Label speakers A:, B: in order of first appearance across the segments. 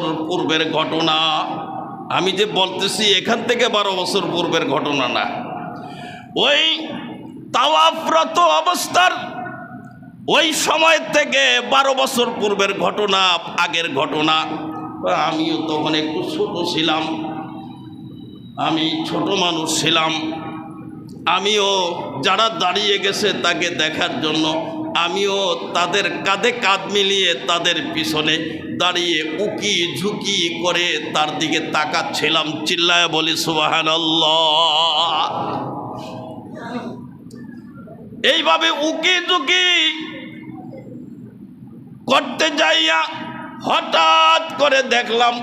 A: পূর্বের ঘটনা। আমি যে বলতেছি, এখান থেকে বারো বছর পূর্বের ঘটনা না। ওই তাওয়াফরত অবস্থার ওই সময় থেকে বারো বছর পূর্বের ঘটনা, আগের ঘটনা। আমিও তখন একটু ছোট ছিলাম। আমি ছোট মানুষ ছিলাম। আমিও যারা দাঁড়িয়ে গেছে তাকে দেখার জন্য, আমিও তাদের কাঁধে কাঁধ মিলিয়ে তাদের পিছনে দাঁড়িয়ে উকি ঝুঁকি করে তার দিকে তাকাচ্ছিলাম, চিল্লায় বলি সুবাহান এইভাবে উকি ঝুঁকি করতে যাইয়া হঠাৎ করে দেখলাম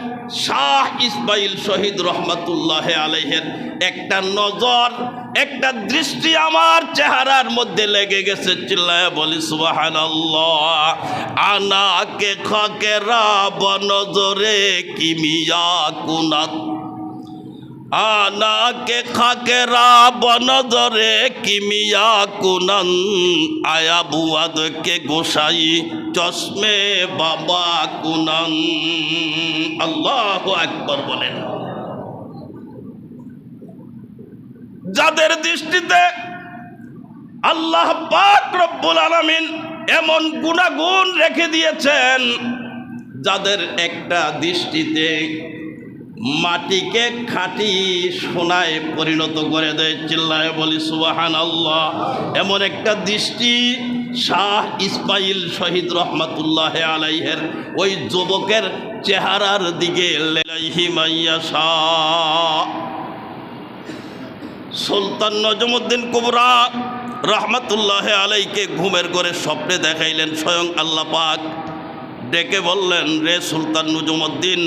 A: শাহ ইসমাইল শহীদ রহমতুল্লাহ আলহের একটা নজর, একটা দৃষ্টি আমার চেহারার মধ্যে লেগে গেছে। চিল্লায় বলি সুবাহান আনাকে খকেরা বনজরে কিমিয়া কুনাত? আনাকে খাকেরা বনজরে কিমিয়া কুনন, আয়া বুয়াদকে গোসাই চশমে বাবা কুনন। আল্লাহ একবার বলেন। যাদের দৃষ্টিতে আল্লাহ পাক রব্বুল আলামিন এমন গুণাগুণ রেখে দিয়েছেন, যাদের একটা দৃষ্টিতে মাটিকে খাঁটি সোনায় পরিণত করে দেয় চিল্লায় বলি সুবাহান আল্লাহ এমন একটা দৃষ্টি শাহ ইসমাইল শহীদ রহমাতুল্লাহ আলাইহের। ওই যুবকের চেহারার দিকে শাহ। সুলতান নজমুদ্দিন কুবরা রহমতুল্লাহ আলাইকে ঘুমের করে স্বপ্নে দেখাইলেন, স্বয়ং আল্লাহ পাক। ডেকে বললেন, রে সুলতান নজমুদ্দিন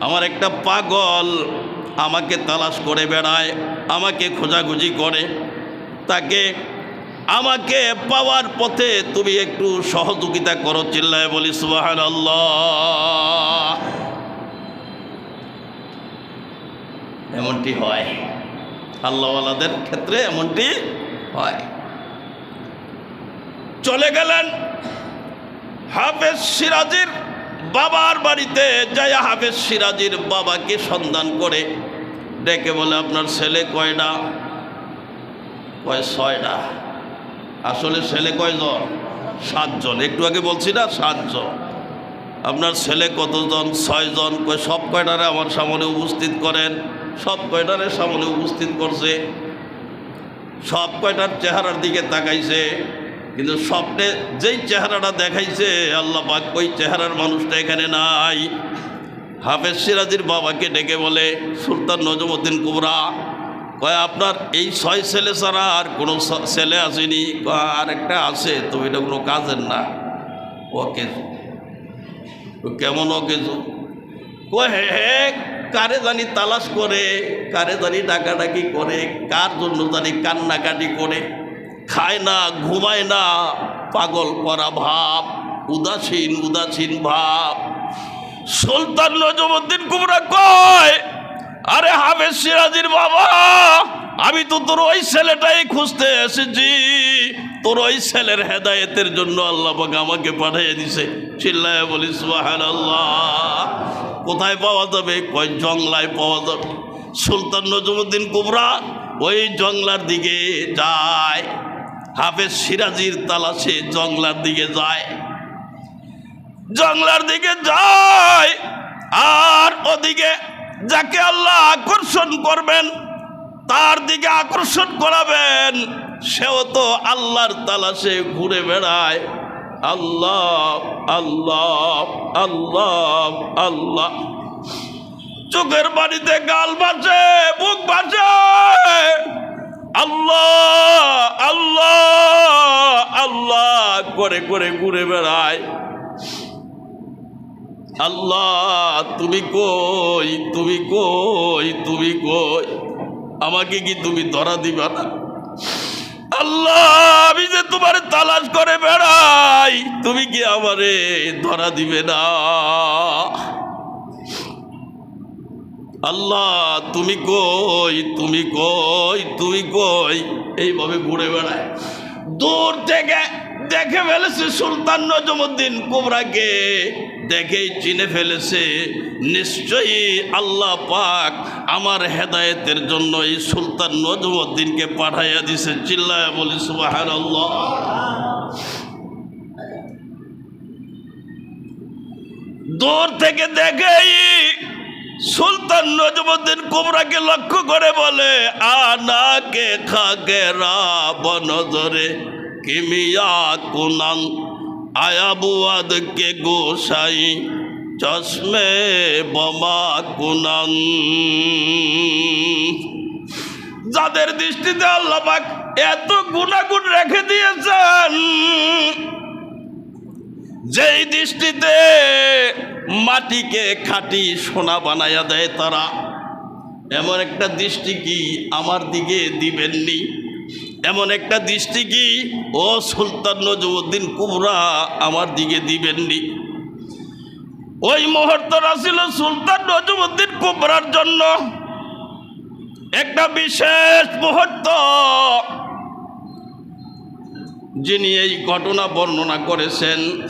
A: আমার একটা পাগল আমাকে তালাশ করে বেড়ায়, আমাকে খোঁজাখুঁজি করে। তাকে, আমাকে পাওয়ার পথে তুমি একটু সহযোগিতা করো, চিল্লায় বলি সুবাহান এমনটি হয়। আল্লাহওয়ালাদের ক্ষেত্রে এমনটি হয়। চলে গেলেন হাফেজ সিরাজির বাবার বাড়িতে যায়া হাফেজ সিরাজির বাবাকে সন্ধান করে ডেকে বলে, আপনার ছেলে কয়টা কয় ছয়টা আসলে ছেলে কয়জন? সাতজন। একটু আগে বলছি না, সাতজন। আপনার ছেলে কতজন? ছয়জন। কয়, সব কয়টারে আমার সামনে উপস্থিত করেন। সব কয়টারে সামনে উপস্থিত করছে। সব কয়টার চেহারার দিকে তাকাইছে। কিন্তু স্বপ্নে যেই চেহারাটা দেখাইছে, আল্লাহ পাক ওই চেহারার মানুষটা এখানে নাই। হাফেজ সিরাজির বাবাকে ডেকে বলে, সুলতান নজমুদ্দিন কুবরা, কয়, আপনার এই ছয় ছেলে ছাড়া আর কোনো ছেলে আসেনি? আর একটা আছে, তো এটা কোনো কাজের না। ওকে কেমন ওকে কয়, হে হে, কারে জানি তালাশ করে, কারে জানি ডাকাডাকি করে, কার জন্য জানি কান্নাকাটি করে? খায় না, ঘুমায় না, পাগল করা ভাব, উদাসীন উদাসীন ভাব। সুলতান নজমুদ্দিন কুমরা কয়, আরে হাফেজ সিরাজির বাবা, আমি তো তোর ওই ছেলেটাই খুঁজতে এসেছি। তোর ওই ছেলের হেদায়েতের জন্য আল্লাহ আমাকে পাঠিয়ে দিছে। চিল্লায় বলি সুবাহান আল্লাহ কোথায় পাওয়া যাবে? কয়, জংলায় পাওয়া যাবে। সুলতান নজমুদ্দিন কুবরা ওই জংলার দিকে যায়। হাফেজ সিরাজির তালাশে জংলার দিকে যায়। জংলার দিকে যায়। আর ওদিকে যাকে আল্লাহ আকর্ষণ করবেন, তার দিকে আকর্ষণ করাবেন, সেও তো আল্লাহর তালাশে ঘুরে বেড়ায়। আল্লাহ আল্লাহ আল্লাহ আল্লাহ। চোখের বাড়িতে গাল বাজে, বুক বাজে। আল্লাহ আল্লাহ আল্লাহ করে করে ঘুরে বেড়ায়। আল্লাহ, তুমি কই তুমি কই তুমি কই? আমাকে কি তুমি ধরা দিবা না? আল্লাহ, আমি যে তোমার তালাশ করে বেড়াই, তুমি কি আমারে ধরা দিবে না? আল্লাহ, তুমি কই তুমি কই তুমি কই? এইভাবে ঘুরে বেড়ায়। দূর থেকে দেখে ফেলেছে সুলতান নজমুদ্দিন কোবরাকে। দেখেই চিনে ফেলেছে, নিশ্চয়ই আল্লাহ পাক আমার হেদায়েতের জন্য এই সুলতান নজমুদ্দিনকে পাঠাইয়া দিছে চিল্লায় বলি সুবাহার আল্লাহ দূর থেকে দেখেই সুলতান নজমুদ্দিন কুমরাকে লক্ষ্য করে বলে আনা আনাকে খাকে বনজরে কিমিয়া কুনান আয়াবুয়াদ কে গোসাই, চশমে বোমা কুনান। যাদের দৃষ্টিতে আল্লাপাক এত গুণাগুণ রেখে দিয়েছেন, যেই দৃষ্টিতে মাটিকে খাঁটি সোনা বানাইয়া দেয় তারা। এমন একটা দৃষ্টি কি আমার দিকে দিবেননি? এমন একটা দৃষ্টি কি, ও সুলতান নজমুদ্দিন কুবরা, আমার দিকে দিবেননি? ওই মুহূর্তটা ছিল সুলতান নজমুদ্দিন কুবরার জন্য। একটা বিশেষ মুহূর্ত। যিনি এই ঘটনা বর্ণনা করেছেন,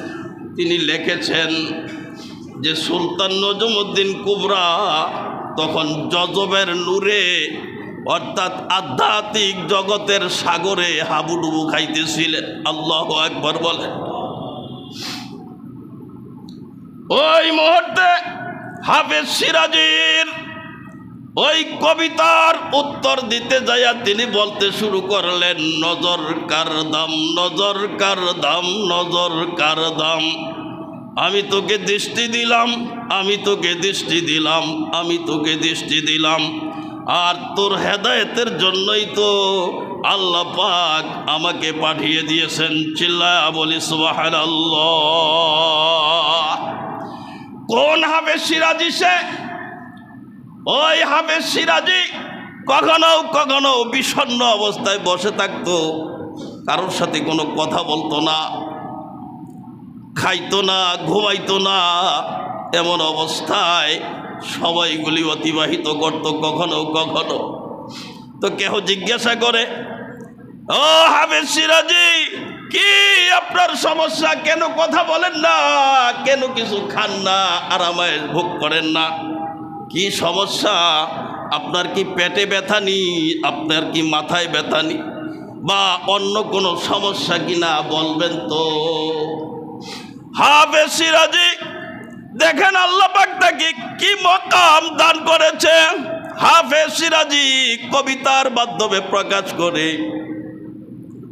A: তিনি লিখেছেন যে সুলতান নজমুদ্দিন কুবরা তখন যজবের নূরে, অর্থাৎ আধ্যাত্মিক জগতের সাগরে হাবুডুবু খাইতেছিলেন। আল্লাহ একবার বলেন। ওই মুহূর্তে হাফেজ সিরাজির ওই কবিতার উত্তর দিতে যাইয়া তিনি বলতে শুরু করলেন, নজর কার দাম, নজর কার দাম, নজর কার দাম। আমি তোকে দৃষ্টি দিলাম, আমি তোকে দৃষ্টি দিলাম, আমি তোকে দৃষ্টি দিলাম। আর তোর হেদায়েতের জন্যই তো আল্লাহ পাক আমাকে পাঠিয়ে দিয়েছেন। চিল্লায়া বলি সুবাহ কোন হবে সিরাজি সে? ওই হাফেজ সিরাজি কখনো কখনো বিষণ্ণ অবস্থায় বসে থাকতো। কারোর সাথে কোনো কথা বলতো না। খাইতো না, ঘুমাইতো না, এমন অবস্থায় সময়গুলি অতিবাহিত করত কখনো কখনো। তো কেহ জিজ্ঞাসা করে, ও হাফেজ সিরাজি, কি আপনার সমস্যা? কেন কথা বলেন না? কেন কিছু খান না? আরামায় ভোগ করেন না? কি সমস্যা? আপনার কি পেটে ব্যথা নি? আপনার কি মাথায় ব্যথা নি? বা অন্য কোনো সমস্যা কিনা বলবেন তো? হাফে সিরাজি দেখেন আল্লাহ পাক তাকে কি মকাম দান করেছে। হাফে সিরাজি কবিতার মাধ্যমে প্রকাশ করে।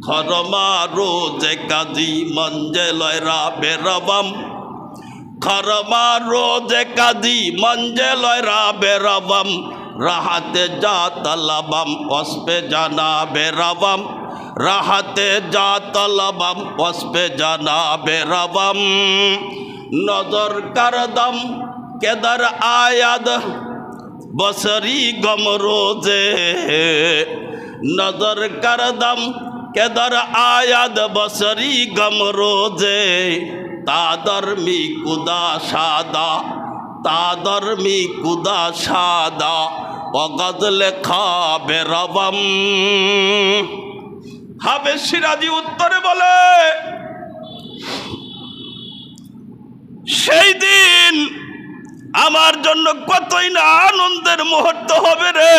A: খরমা রোজে কাজী মঞ্জে লয়রা বেরবাম খরমা রোজে কাজী মঞ্জে লয়রা বেরবাম রাহাতে যা তলবাম, অস্পে জানা বেরবাম রাহাতে যা তলবাম, অস্পে জানা বেরবাম নজর করদম কেদার আয়াদ। বসরি গম রোজে। নজর করদম কেদার আয়াদ। বসরি গম রোজে। তাদর মি কুদা সাদা তাদর মি কুদা সাদা। অগদ লেখা বেরবম হবে সিরাজি উত্তরে বলে, সেই দিন আমার জন্য কতই না আনন্দের মুহূর্ত হবে রে।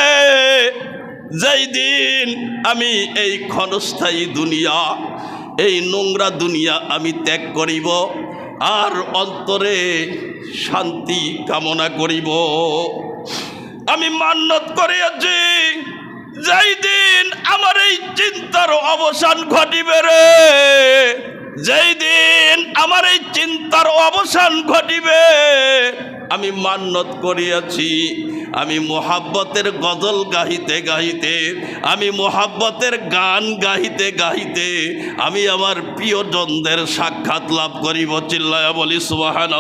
A: যেই দিন আমি এই ক্ষণস্থায়ী দুনিয়া, এই নোংরা দুনিয়া আমি ত্যাগ করিব আর অন্তরে শান্তি কামনা করিব। আমি মান্যত করিয়াছি যেই দিন আমার এই চিন্তার অবসান ঘটিবে রে যেই দিন আমার এই চিন্তার অবসান ঘটিবে, আমি মান্যত করিয়াছি, আমি মোহাব্বতের গজল গাহিতে গাহিতে, আমি মোহাব্বতের গান গাহিতে গাহিতে, আমি আমার প্রিয়জনদের সাক্ষাৎ লাভ করিব, চিল্লায়া বলি সুবাহান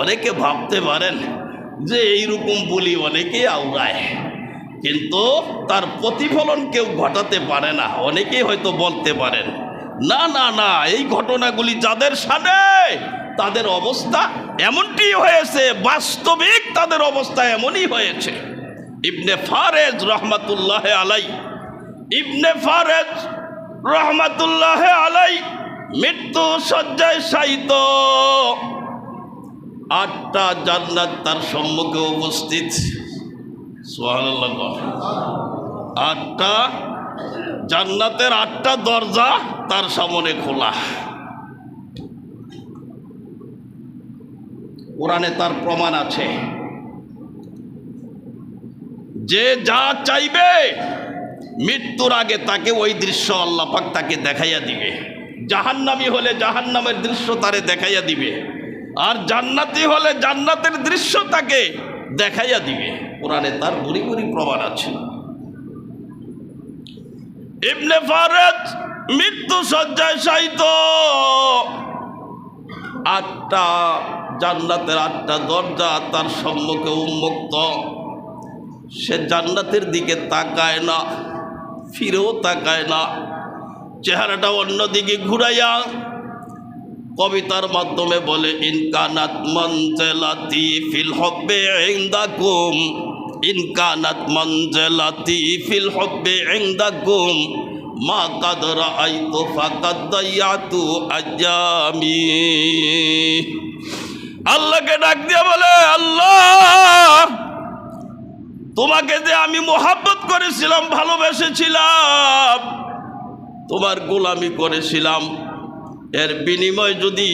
A: অনেকে ভাবতে পারেন যে এইরকম বলি অনেকে আওড়ায়। কিন্তু তার প্রতিফলন কেউ ঘটাতে পারে না। অনেকেই হয়তো বলতে পারেন, না না না, এই ঘটনাগুলি যাদের সাথে, তাদের অবস্থা এমনটি হয়েছে, বাস্তবিক তাদের অবস্থা এমনই হয়েছে। ইবনে ফারেজ রহমাতুল্লাহ আলাই ইবনে ফারেজ রহমাতুল্লাহ আলাই মৃত্যু শয্যায় শায়িত। আটটা জান্নাত তার সম্মুখে উপস্থিত। আটটা, জান্নাতের আটটা দরজা তার সামনে খোলা। কোরআনে তার প্রমাণ আছে। যে যা চাইবে, মৃত্যুর আগে তাকে ওই দৃশ্য আল্লাহ পাক তাকে দেখাইয়া দিবে। জাহান্নামি হলে জাহান্নামের দৃশ্য তারে দেখাইয়া দিবে। আর জান্নাতি হলে জান্নাতের দৃশ্য তাকে দেখাইয়া দিবে। কোরআনে তার গুড়ি গুড়ি প্রমাণ আছে। ইবনে ফারেদ মৃত্যু শয্যায় শায়িত। আটটা, জান্নাতের আটটা দরজা তার সম্মুখে উন্মুক্ত। সে জান্নাতের দিকে তাকায় না, ফিরেও তাকায় না। চেহারাটা অন্যদিকে ঘুরাইয়া কবিতার মাধ্যমে বলে ইনকানাত মঞ্জেলাতি ফিল হব্বে ইন্দাকুম। ইনকানাত মঞ্জেলাতি ফিল হব্বে ইন্দাকুম মা কাদর আইতো ফাকাদ দাইয়াতু আজামি আল্লাহকে ডাক দিয়ে বলে, আল্লাহ, তোমাকে যে আমি মোহাব্বত করেছিলাম, ভালোবেসেছিলাম, তোমার গোলামি করেছিলাম, এর বিনিময় যদি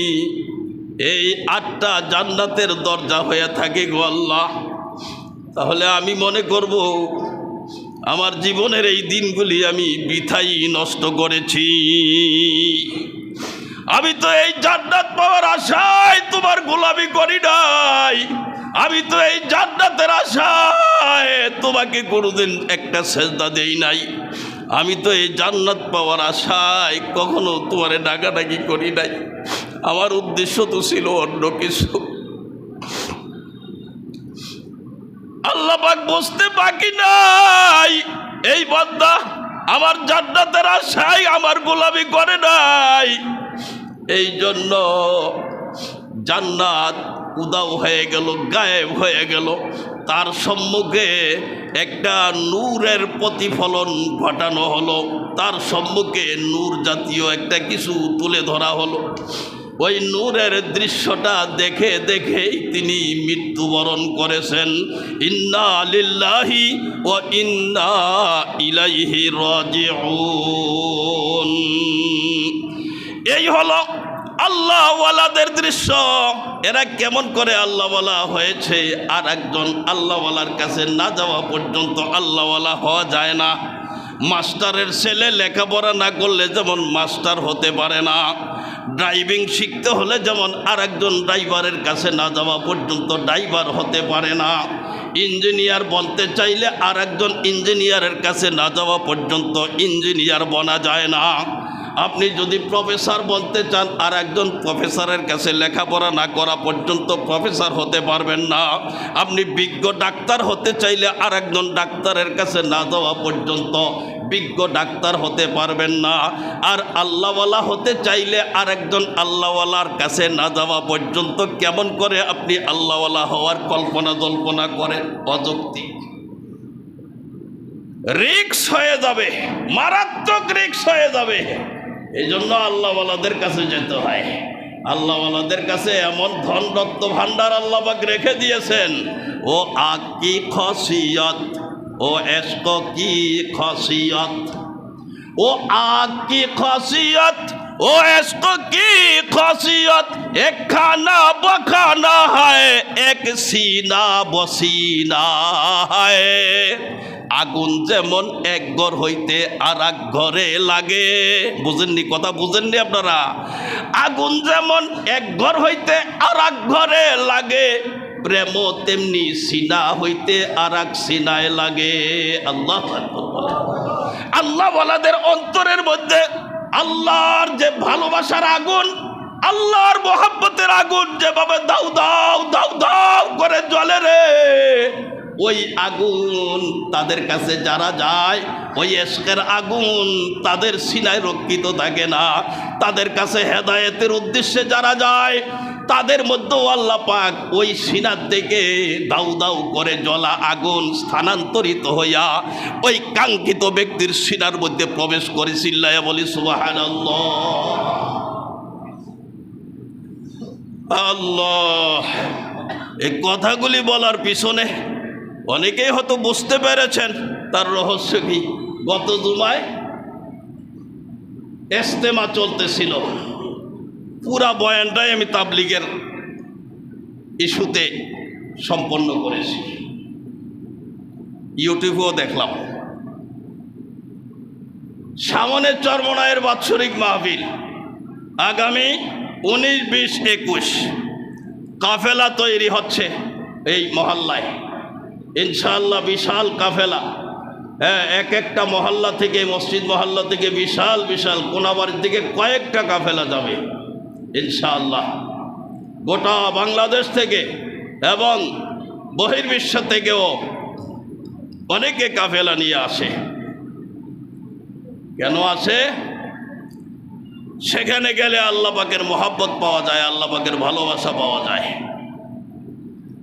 A: এই আটটা জান্নাতের দরজা হয়ে থাকে গো আল্লাহ তাহলে আমি মনে করব, আমার জীবনের এই দিনগুলি আমি বৃথাই নষ্ট করেছি। আমি তো এই জান্নাত পাওয়ার আশায় তোমার গোলামি করি নাই। আমি তো এই জান্নাতের আশায় তোমাকে কোনোদিন একটা সেজদা দেই নাই। আমি তো এই জান্নাত পাওয়ার আশায় কখনো তোমারে ডাকাডাকি করি নাই। আমার উদ্দেশ্য তো ছিল অন্য কিছু। আল্লাহ পাক বসতে বাকি নাই। এই বান্দা আমার জান্নাতের আশায় আমার গোলামি করে নাই। এই জন্য জান্নাত উদাও হয়ে গেল, গায়েব হয়ে গেল। তার সম্মুখে একটা নূরের প্রতিফলন ঘটানো হলো। তার সম্মুখে নূর জাতীয় একটা কিছু তুলে ধরা হলো। ওই নূরের দৃশ্যটা দেখে দেখেই তিনি মৃত্যুবরণ করেছেন। ইন্না লিল্লাহি ও ইন্না ইলাইহি রাজিউন। এই হলো আল্লাহওয়ালাদের দৃশ্য। এরা কেমন করে আল্লাহওয়ালা হয়েছে? আর একজন আল্লাহওয়ালার কাছে না যাওয়া পর্যন্ত আল্লাহওয়ালা হওয়া যায় না। মাস্টারের ছেলে লেখাপড়া না করলে যেমন মাস্টার হতে পারে না। ড্রাইভিং শিখতে হলে যেমন আর একজন ড্রাইভারের কাছে না যাওয়া পর্যন্ত ড্রাইভার হতে পারে না। ইঞ্জিনিয়ার বলতে চাইলে আর একজন ইঞ্জিনিয়ারের কাছে না যাওয়া পর্যন্ত ইঞ্জিনিয়ার বনা যায় না। আপনি যদি প্রফেসর বলতে চান, আর একজন প্রফেসরের কাছে লেখাপড়া না করা পর্যন্ত প্রফেসর হতে পারবেন না। আপনি বিজ্ঞ ডাক্তার হতে চাইলে আর একজন ডাক্তারের কাছে না যাওয়া পর্যন্ত বিজ্ঞ ডাক্তার হতে পারবেন না। আর আল্লাহওয়ালা হতে চাইলে আর একজন আল্লাহওয়ালার কাছে না যাওয়া পর্যন্ত কেমন করে আপনি আল্লাহওয়ালা হওয়ার কল্পনা জল্পনা করেন? অযৌক্তিক। রিক্স হয়ে যাবে, মারাত্মক রিক্স হয়ে যাবে। এই জন্য আল্লাহওয়ালাদের কাছে যেতে হয়। আল্লাহওয়ালাদের কাছে এমন ধন রত্ন ভাণ্ডার আল্লাহবাক রেখে দিয়েছেন, ও আগ কি খসিয়ত? ও এস্ক কি খসিয়ত? ও আগ কি খসিয়ত? ও এস্ক কি খসিয়ত? এক খানা বখানা হয়, এক সিনা বসিনা হয়। আগুন যেমন এক ঘর হইতে আর এক ঘরে লাগে। বুঝেননি? কথা বুঝেননি আপনারা? আগুন যেমন এক ঘর হইতে আর এক ঘরে লাগে, প্রেম তেমনি সিনা হইতে আর এক সিনায় লাগে। আল্লাহ আল্লাহ বলাদের অন্তরের মধ্যে আল্লাহর যে ভালোবাসার আগুন, আল্লাহর মোহাব্বতের আগুন যেভাবে দাউ দাউ দাউ দাউ করে জ্বলে রে। ওই আগুন তাদের কাছে যারা যায়, ওই এসকের আগুন তাদের সিনায় রক্ষিত থাকে না। তাদের কাছে হেদায়েতের উদ্দেশ্যে যারা যায়, তাদের মধ্যেও আল্লাহ পাক ওই সিনার থেকে দাউ দাউ করে জ্বলা আগুন স্থানান্তরিত হইয়া ওই কাঙ্ক্ষিত ব্যক্তির সিনার মধ্যে প্রবেশ করে চিল্লাইয়া বলি সুবাহ আল্লাহ, এই কথাগুলি বলার পিছনে অনেকেই হয়তো বুঝতে পেরেছেন তার রহস্য কি। গত জুমায় এস্তেমা চলতেছিল। পুরা বয়ানটাই আমি তাবলিগের ইস্যুতে সম্পন্ন করেছি। ইউটিউবেও দেখলাম। সামনের চর্মনায়ের বাৎসরিক মাহফিল আগামী উনিশ বিশ একুশ। কাফেলা তৈরি হচ্ছে এই মহল্লায়। ইনশাআল্লাহ বিশাল কাফেলা। হ্যাঁ এক একটা মহল্লা থেকে, মসজিদ মহল্লা থেকে বিশাল বিশাল কোনাবাড়ির দিকে কয়েকটা কাফেলা যাবে, ইনশাআল্লাহ। গোটা বাংলাদেশ থেকে এবং বহির্বিশ্ব থেকেও অনেকে কাফেলা নিয়ে আসে। কেন আসে? সেখানে গেলে আল্লাহ পাকের মহাব্বত পাওয়া যায়, আল্লাহ পাকের ভালোবাসা পাওয়া যায়।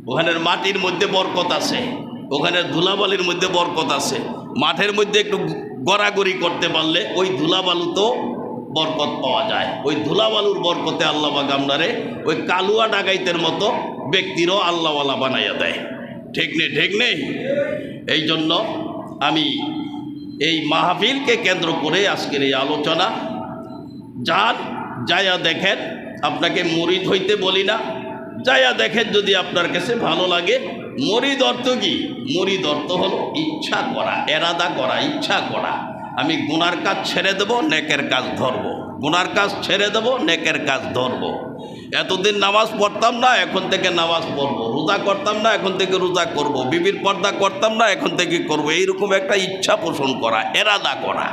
A: ওখানের মাটির মধ্যে বরকত আছে। ওখানে ধুলাবালির মধ্যে বরকত আছে। মাঠের মধ্যে একটু গড়াগড়ি করতে পারলে ওই ধুলাবালুতেও বরকত পাওয়া যায়। ওই ধুলাবালুর বরকতে আল্লাহ আপনারে ওই কালুয়া ডাকাইতের মতো ব্যক্তিরও আল্লাহওয়ালা বানাইয়া দেয়। ঠিক নেই ঠিক নেই? এই জন্য আমি এই মাহফিলকে কেন্দ্র করে আজকের এই আলোচনা। যান যায়া দেখেন, আপনাকে মরিদ হইতে বলি না। যায়া দেখেন যদি আপনার কাছে ভালো লাগে মরিদ অর্থ কি? মরিদ অর্থ হলো ইচ্ছা করা, এরাদা করা, ইচ্ছা করা। আমি গুনার কাজ ছেড়ে দেব, নেকের কাজ ধরবো। গুনার কাজ ছেড়ে দেব, নেকের কাজ ধরবো। এতদিন নামাজ পড়তাম না, এখন থেকে নামাজ পড়ব। রোজা করতাম না, এখন থেকে রোজা করব। বিবির পর্দা করতাম না, এখন থেকে করব। এইরকম একটা ইচ্ছা পোষণ করা, এরাদা করা।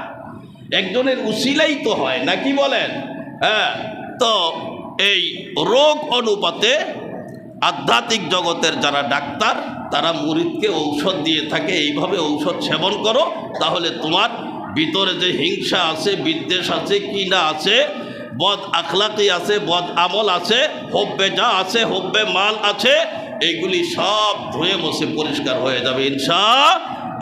A: একজনের উসিলাই তো হয় নাকি বলেন? হ্যাঁ তো এই রোগ অনুপাতে আধ্যাত্মিক জগতের যারা ডাক্তার, তারা মুরিদকে ঔষধ দিয়ে থাকে, এইভাবে ঔষধ সেবন করো, তাহলে তোমার ভিতরে যে হিংসা আছে, বিদ্বেষ আছে কিনা আছে, বদ আখলাকি আছে, বদ আমল আছে, হব্বে যা আছে, হব্বে মাল আছে, এইগুলি সব ধুয়ে মুছে পরিষ্কার হয়ে যাবে ইনশা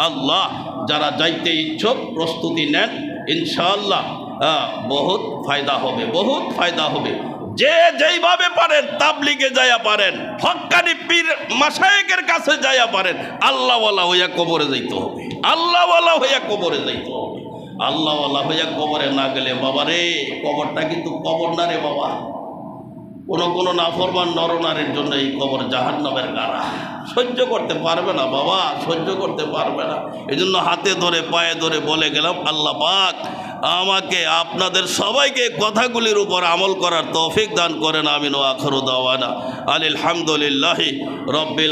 A: আল্লাহ যারা যাইতে ইচ্ছুক, প্রস্তুতি নেন, ইনশাআল্লাহ। বহুত ফায়দা হবে, বহুত ফায়দা হবে। যে যেইভাবে পারেন, তাবলিগে যাইয়া পারেন। হক্কানি পীর মাসায়েকের কাছে যাইয়া পারেন। আল্লাহওয়ালা হইয়া কবরে যাইতে হবে। আল্লাহওয়ালা হইয়া কবরে যাইতে হবে। আল্লাহওয়ালা হইয়া কবরে না গেলে বাবা রে, কবরটা কিন্তু কবর না রে বাবা। কোনো কোনো নাফরমান নরনারীর জন্য এই কবর জাহান্নামের গাড়া। সহ্য করতে পারবে না বাবা, সহ্য করতে পারবে না। এই হাতে ধরে, পায়ে ধরে বলে গেলাম, আল্লাহ পাক আমাকে আপনাদের সবাইকে কথাগুলির উপর আমল করার তৌফিক দান করেন আমিন আখরুদ্দাওয়ানা আলহামদুলিল্লাহি রব্বিল